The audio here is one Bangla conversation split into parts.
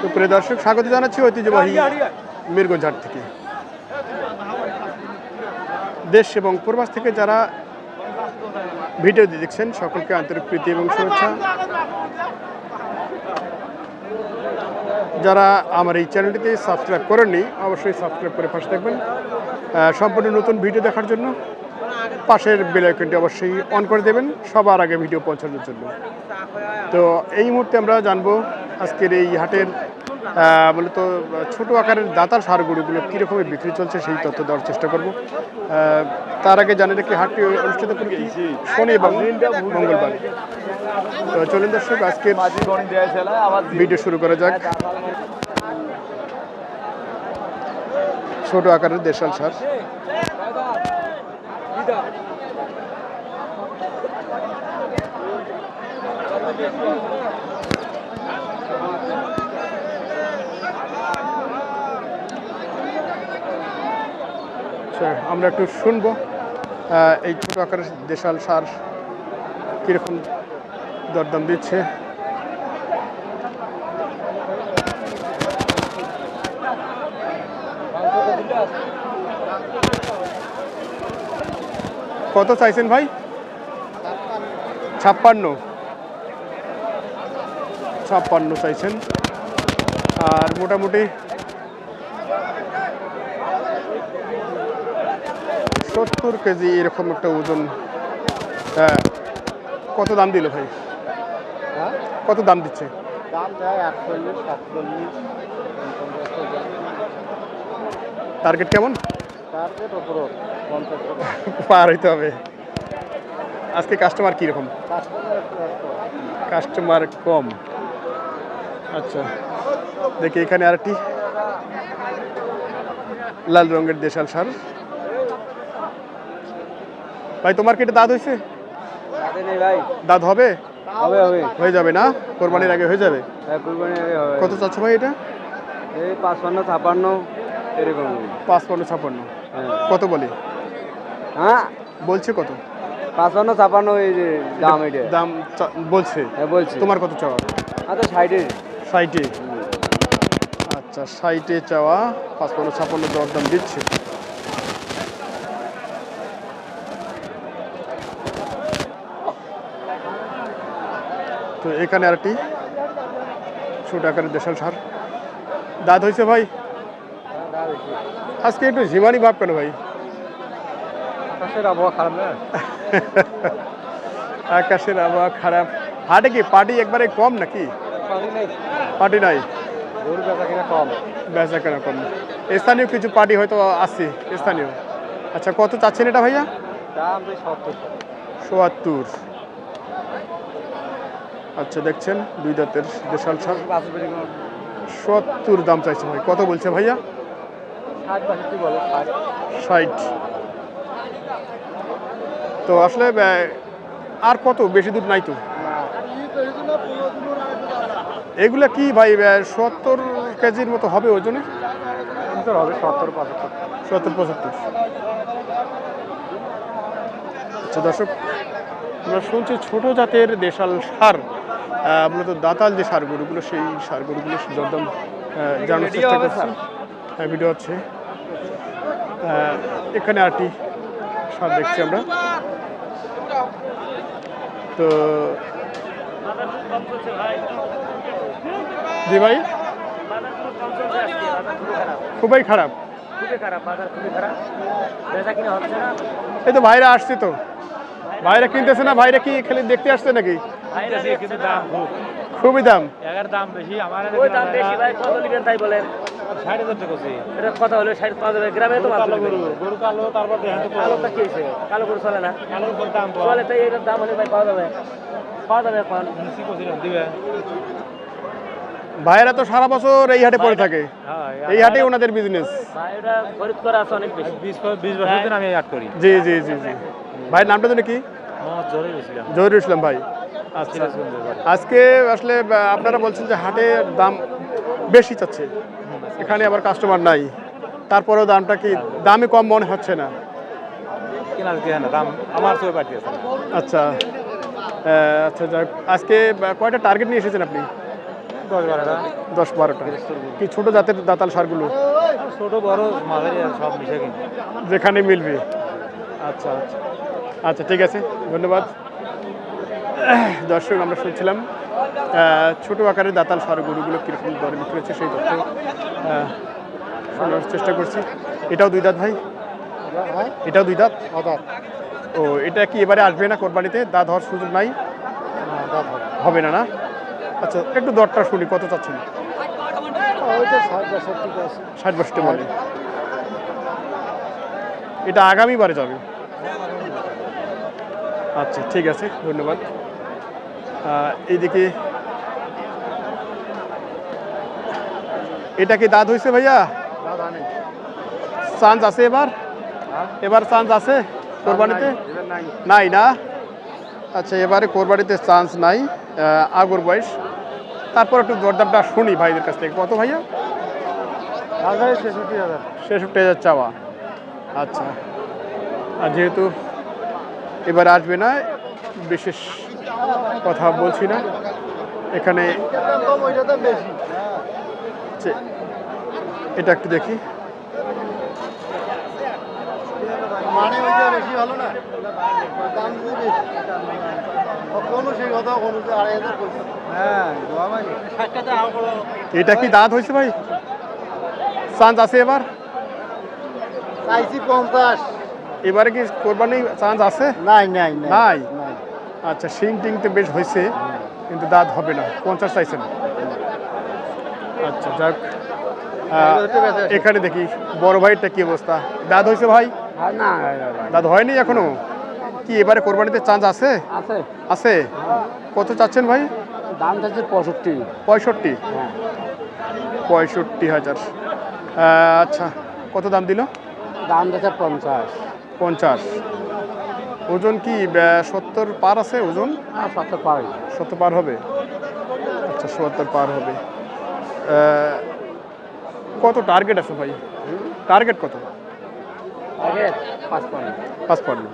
তো প্রিয় দর্শক, স্বাগত জানাচ্ছি ঐতিহ্যবাহী মিরগঞ্জ হাট থেকে। দেশ এবং প্রবাস থেকে যারা ভিডিও দেখছেন, সকলকে আন্তরিক প্রীতি এবং শুভেচ্ছা। যারা আমার এই চ্যানেলটিতে সাবস্ক্রাইব করেননি, অবশ্যই সাবস্ক্রাইব করে পাশে থাকবেন। সম্পূর্ণ নতুন ভিডিও দেখার জন্য পাশের বেল আইকনটি অবশ্যই অন করে দেবেন, সবার আগে ভিডিও পৌঁছানোর জন্য। তো এই মুহূর্তে আমরা জানব আজকের এই হাটের মূলত ছোট আকারের দাতার সার গরুগুলো কীরকমে বিক্রি চলছে সেই তথ্য দেওয়ার চেষ্টা করব। তার আগে জানি রাখি হাটটি অনুষ্ঠিত করি শনি এবং মঙ্গলবার। তো চলুন দর্শক আজকের ভিডিও শুরু করা যাক। ছোট আকারের দেশাল সার। আচ্ছা, আমরা একটু শুনব এই ছোট আকারের দেশাল সার কীরকম দরদাম দিচ্ছে। কত চাইছেন ভাই? ছাপ্পান্ন। ছাপ্পান্ন চাইছেন। আর মোটামুটি সত্তর কেজি এরকম একটা ওজন। হ্যাঁ। কত দাম দিল ভাই? কত দাম দিচ্ছে? টার্গেট কেমন? পার হইতে হবে। আজকে কাস্টমার কীরকম? কাস্টমার কম। আচ্ছা। দেখি এখানে আরেকটি। লাল রঙের দেশাল সার। ভাই তোমার কেটে দাঁত হয়েছে? ভাই। দাঁত হবে? হবে হবে। হয়ে যাবে না? কোরবানির আগে হয়ে যাবে? হ্যাঁ কত চাচ্ছ ভাই এটা? এই পাঁচপান্ন ছাপান্ন এরকম। পাঁচপান্ন ছাপ্পান্ন। হ্যাঁ। কত বলি? হ্যাঁ? বলছে কত? পাঁচপান্ন ছাপান্ন এই যে দাম এটা। দাম বলছে। হ্যাঁ বলছি। তোমার কত চাওয়া? আচ্ছা সাইডে ষাটে। আচ্ছা ষাটে চাওয়া। পাঁচপান্ন ছাপ্পান্ন দর দাম দিচ্ছে। তো এখানে আরেকটি ছোট আকারের দেশাল সার। দাঁত হয়েছে ভাই? আজকে একটু ঝিমানি ভাব কেন ভাই? আকাশের আবহাওয়া খারাপ না? আকাশের আবহাওয়া খারাপ। হাটে কি পার্টি একবারে কম নাকি? পার্টি নাই। কম। বেচা কেনা কম। স্থানীয় কিছু পার্টি হয়তো আসছে স্থানীয়। আচ্ছা কত চাচ্ছেন এটা ভাইয়া? সোয়াত্তর আচ্ছা দেখছেন, দুই দাঁতের দেশাল গেল সত্তর দাম চাইছে ভাই। কত বলছে ভাইয়া? ষাট। তো আসলে আর কত? বেশি দূর নাই তো? এগুলা কি ভাই সত্তর কেজির মতো হবে ওজনে? হবে সত্তর, পঁচাত্তর। আচ্ছা দর্শক, আমরা শুনছি ছোট জাতের দেশাল সার। মূলত দাতাল যে সার গরুগুলো সেই সার গরুগুলো দরদাম জানানোর চেষ্টা করছি। হ্যাঁ ভিডিও আহ, এখানে আরটি সার দেখছি আমরা। তো জি ভাই? খুবই খারাপ। এই তো ভাইরা আসছে তো। ভাইরা কিনতেছে না ভাইরা কি খালি দেখতে আসছে নাকি? কিন্তু দাম খুব খুবই দাম। এগার দাম বেশি আমার ওই দাম বেশি ভাই কত লিটার তাই বলেন? ষাট হাজার টাকা আছে এটা কথা হলো ষাট পাঁচ হাজার গ্রামে তো মাত্র গরু গরু কালো তারপর কালোটা কি হয়েছে? কালো গরু চলে না? কালোর উপর দাম চলে তাই এটার দাম হলে ভাই পাওয়া যাবে। পাওয়া যাবে এখন। দিবে। ভাইরা তো সারা বছর এই হাটে পড়ে থাকে। হ্যাঁ এই হাটে ওনাদের বিজনেস ভাই খরিদ করা আছে অনেক বেশি। বছর দিন আমি করি। জি জি জি জি। ভাইয়ের নামটা জানি কি? জহিরুল ইসলাম ভাই। আচ্ছা। আজকে আসলে আপনারা বলছেন যে হাটের দাম বেশি চাচ্ছে। এখানে আবার কাস্টমার নাই। তারপরেও দামটা কি দামে কম মনে হচ্ছে না? আচ্ছা। আচ্ছা আজকে কয়টা টার্গেট নিয়ে এসেছেন আপনি? দশ বারোটা। কি ছোট জাতের দাতাল সারগুলো? ছোট বড় সব যেখানে মিলবে। আচ্ছা আচ্ছা আচ্ছা ঠিক আছে, ধন্যবাদ। দর্শক, আমরা শুনছিলাম ছোট আকারের দাতাল সার গরুগুলো কীরকম দরে বিক্রি হচ্ছে সেই তথ্য শোনার চেষ্টা করছি। এটাও দুই দাঁত ভাই? এটাও দুই দাঁত? ও, এটা কি এবারে আসবে না কোরবানিতে? দাঁত হওয়ার সুযোগ নাই? হবে না না? আচ্ছা একটু দরটা শুনি, কত চাচ্ছেন? ষাট বছরটা বলে এটা আগামীবারে যাবে? আচ্ছা ঠিক আছে ধন্যবাদ। এইদিকে এটা কি দাঁত হয়েছে ভাইয়া? চান্স আছে এবার? এবার চান্স আছে কোরবানিতে? নাই না? আচ্ছা এবারে কোরবানিতে চান্স নাই আগর বয়স। তারপর একটু দরদামটা শুনি ভাইদের কাছ থেকে। কত ভাইয়া? ছেষট্টি হাজার। ছেষট্টি হাজার চাওয়া। আচ্ছা। আর যেহেতু এবার আসবে না বিশেষ কথা বলছি না। এখানে এটা একটু দেখি। মানে ওইটা বেশি ভালো না? দাম যদি বেশি। কোনো সেই কথা কোনো আড়াই হাজার হ্যাঁ এটা কি দাঁত হয়েছে ভাই? চান্স আছে এবার? চাইছি পঞ্চাশ। এবারে কি কোরবানি চান্স আছে? নাই নাই নাই। আচ্ছা শিং টিং তো বেশ হয়েছে কিন্তু দাঁত হবে না। পঞ্চাশ চাইছেন। আচ্ছা যাক। এখানে দেখি বড় ভাইটা কি অবস্থা? দাঁত হয়েছে ভাই? না দাঁত হয়নি এখনও? কি এবারে কোরবানিতে চান্স আছে? আছে। আছে? কত চাচ্ছেন ভাই? দাম চাচ্ছে পঁয়ষট্টি। পঁয়ষট্টি? হ্যাঁ। পঁয়ষট্টি হাজার। আচ্ছা কত দাম দিল? দাম চাচ্ছে পঞ্চাশ। পঞ্চাশ। ওজন কি সত্তর পার আছে ওজন? সত্তর পাই সত্তর পার হবে? আচ্ছা সত্তর পার হবে। কত টার্গেট আছে ভাই? টার্গেট কত? পাঁচ পান্ন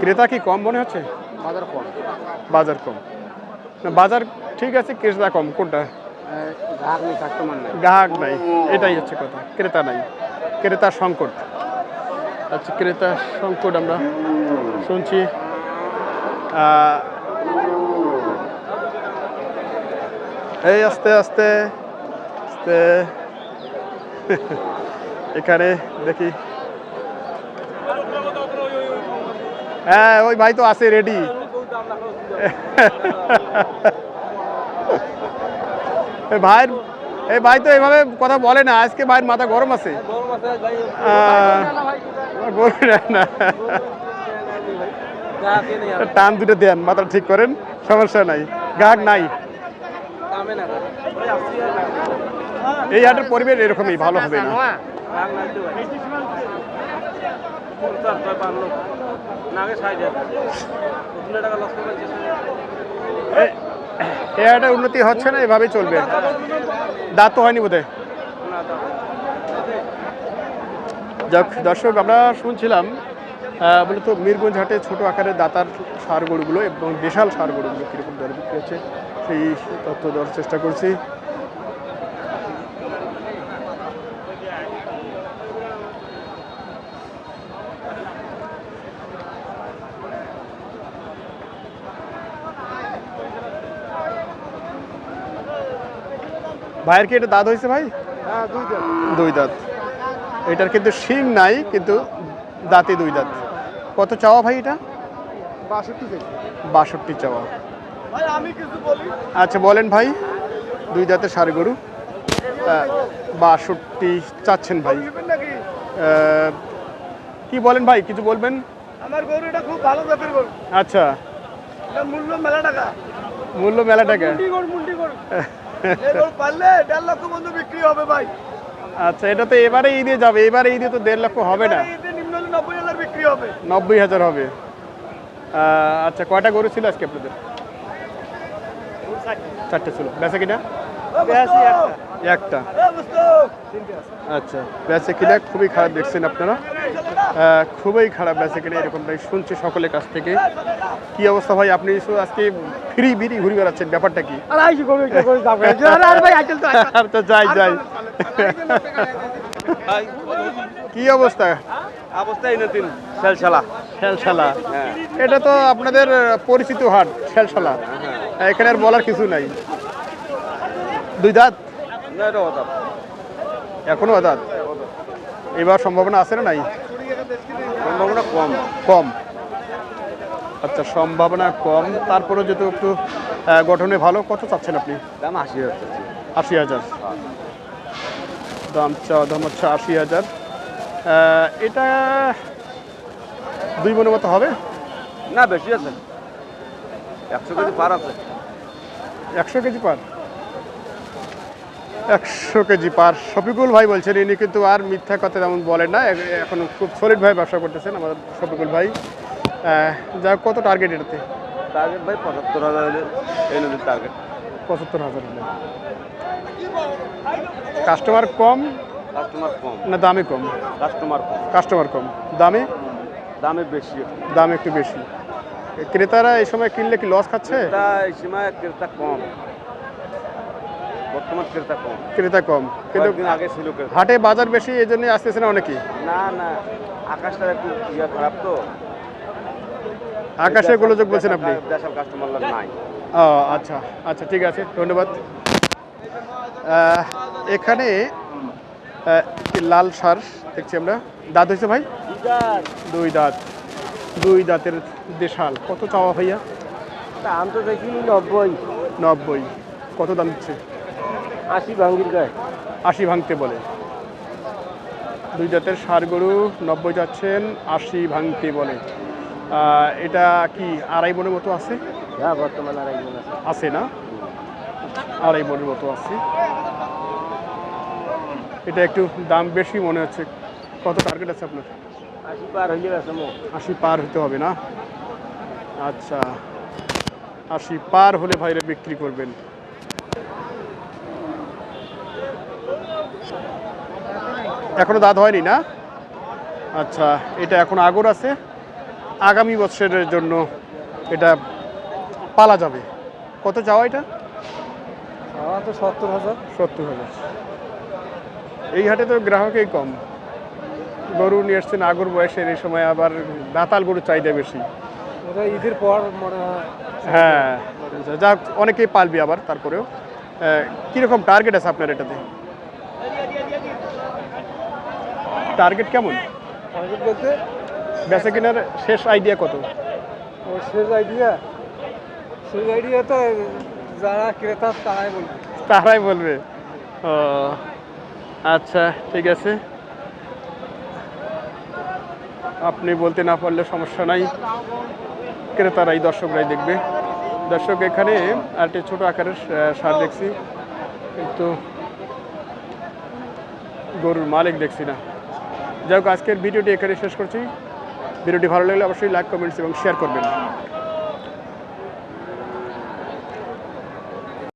ক্রেতা কি কম মনে হচ্ছে? বাজার কম। বাজার কম। না বাজার ঠিক আছে ক্রেতা কম। কোনটা? নেই। গ্রাহক নাই এটাই হচ্ছে কথা। ক্রেতা নাই। ক্রেতার সংকট। আচ্ছা ক্রেতা সংকট আমরা শুনছি। এই আস্তে আস্তে আস্তে। এখানে দেখি। হ্যাঁ ওই ভাই তো আছে রেডি ভাইয়ের এই ভাই তো এভাবে কথা বলে না, আজকে ভাইয়ের মাথা গরম আছে। টান দুটো দেন, মাথা ঠিক করেন, সমস্যা নাই গাহক নাই। এই হাটের পরিবেশ এরকমই, ভালো হবে না। এই হাটের উন্নতি হচ্ছে না, এভাবেই চলবে। দাঁত তো হয়নি বোধহয়? যাক, দর্শক, আমরা শুনছিলাম বলে তো মিরগঞ্জ হাটে ছোট আকারের দাতার সার গরুগুলো এবং বিশাল সার গরুগুলো কীরকম দরে বিক্রি হচ্ছে, সেই তথ্য দেওয়ার চেষ্টা করছি। ভাইয়ের কি এটা দাঁত হয়েছে ভাই? হ্যাঁ দুই দাঁত। এটার কিন্তু শিং নাই কিন্তু দাঁতে দুই দাঁত। কত চাওয়া ভাই এটা? বাষট্টি চাওয়া। আচ্ছা বলেন ভাই। দুই দাঁতের সার গরু। বাষট্টি চাচ্ছেন ভাই। কি বলেন ভাই কিছু বলবেন? আমার গরু এটা খুব ভালো জাতের গরু। আচ্ছা। মূল্য মেলা টাকা। মূল্য মেলা টাকা। পারলে দেড় লক্ষ বন্ধু বিক্রি হবে ভাই। আচ্ছা এটা তো এবারে ঈদে যাবে এবারে ঈদে তো দেড় লক্ষ হবে না। নব্বই হাজার বিক্রি হবে। নব্বই হাজার হবে। আচ্ছা কয়টা গরু ছিল আজকে আপনাদের? চারটে। ছিল। বেচা কিনা? একটা। একটা আচ্ছা বেচা কিনা খুবই খারাপ দেখছেন আপনারা। খুবই খারাপ বেঁচে কিনে এরকমটাই শুনছি সকলের কাছ থেকে। কি অবস্থা ভাই? আপনি আজকে ফ্রি বিরি ঘুরে বেড়াচ্ছেন ব্যাপারটা কি? আর তো যাই যাই। কি অবস্থা? অবস্থা শেলশালা। এটা তো আপনাদের পরিচিত হাট শেলশালা। এখানে আর বলার কিছু নাই। দুই দাঁত? এখনও দাঁত এবার সম্ভাবনা আছে না নাই? সম্ভাবনা কম। কম। আচ্ছা সম্ভাবনা কম। তারপরে যেহেতু একটু গঠনে ভালো কত চাচ্ছেন আপনি? দাম আশি হাজার আশি হাজার। দাম চা দাম হচ্ছে আশি হাজার। এটা দুই মনের মতো হবে? না বেশি আছে। একশো কেজি পার আছে। একশো কেজি পার? একশো কেজি পার শফিকুল ভাই বলছেন ইনি কিন্তু আর মিথ্যা কথা তেমন বলেন না এখন খুব সলিড ভাই ব্যবসা করতেছেন আমাদের শফিকুল ভাই। যা কত টার্গেট এটাতে? টার্গেট ভাই পঁচাত্তর হাজার হলে এই নদীর টার্গেট পঁচাত্তর হাজার হলে। কাস্টমার কম কাস্টমার কম। না দামে কম? কাস্টমার কম। কাস্টমার কম। দামে? দামে বেশি। দাম একটু বেশি। ক্রেতারা এই সময় কিনলে কি লস খাচ্ছে? এই সময় ক্রেতা কম। বর্তমান ক্রেতা কম। ক্রেতা কম। কিন্তু আগে ছিল হাটে বাজার বেশি এই জন্য আসতেছে না অনেকেই। না না। আকাশটা একটু ইয়ে খারাপ তো। আকাশে গোলযোগ বলছেন আপনি? দেশাল কাস্টমার নাই। ও আচ্ছা। আচ্ছা ঠিক আছে। ধন্যবাদ। এখানে লাল সার দেখছি আমরা। দাঁত হয়েছে ভাই? দুই দাঁত। দুই দাঁতের দেশাল। কত চাওয়া ভাইয়া? দাম তো দেখি নব্বই। নব্বই। কত দাম দিচ্ছে? আশি ভাঙ্গির গায়ে? আশি ভাঙতে বলে। দুই জাতের সার গরু নব্বই যাচ্ছেন আশি ভাঙতে বলে। এটা কি আড়াই মনের মতো আছে? হ্যাঁ বর্তমান আর একজন আছে। আছে না? আড়াই মনের মতো আছে। এটা একটু দাম বেশি মনে হচ্ছে। কত টার্গেট আছে আপনার? আশি পার হইলে মো। আশি পার হতে হবে না? আচ্ছা। আশি পার হলে ভাইরা বিক্রি করবেন। এখনও দাঁত হয়নি না? আচ্ছা এটা এখন আগর আছে। আগামী বছরের জন্য এটা পালা যাবে। কত চাওয়া এটা? তো সত্তর হাজার। সত্তর হাজার। এই হাটে তো গ্রাহকই কম। গরু নিয়ে এসছেন আগর বয়সের এই সময় আবার দাতাল গরুর চাহিদা বেশি। ঈদের পর হয় হ্যাঁ যা অনেকেই পালবি আবার তারপরেও। কীরকম টার্গেট আছে আপনার এটাতে? টার্গেট কেমন? টার্গেট বলতে? বেচা কেনার শেষ আইডিয়া কত? শেষ আইডিয়া শেষ আইডিয়া তো যারা ক্রেতা তারাই বলবে। তারাই বলবে। ও আচ্ছা ঠিক আছে। আপনি বলতে না পারলে সমস্যা নাই। ক্রেতারাই দর্শকরাই দেখবে। দর্শক এখানে আরেকটি ছোট আকারের সার দেখছি। কিন্তু গরুর মালিক দেখছি না। যাই হোক, আজকের ভিডিওটি এখানে শেষ করছি। ভিডিওটি ভালো লাগলে অবশ্যই লাইক কমেন্টস এবং শেয়ার করবেন।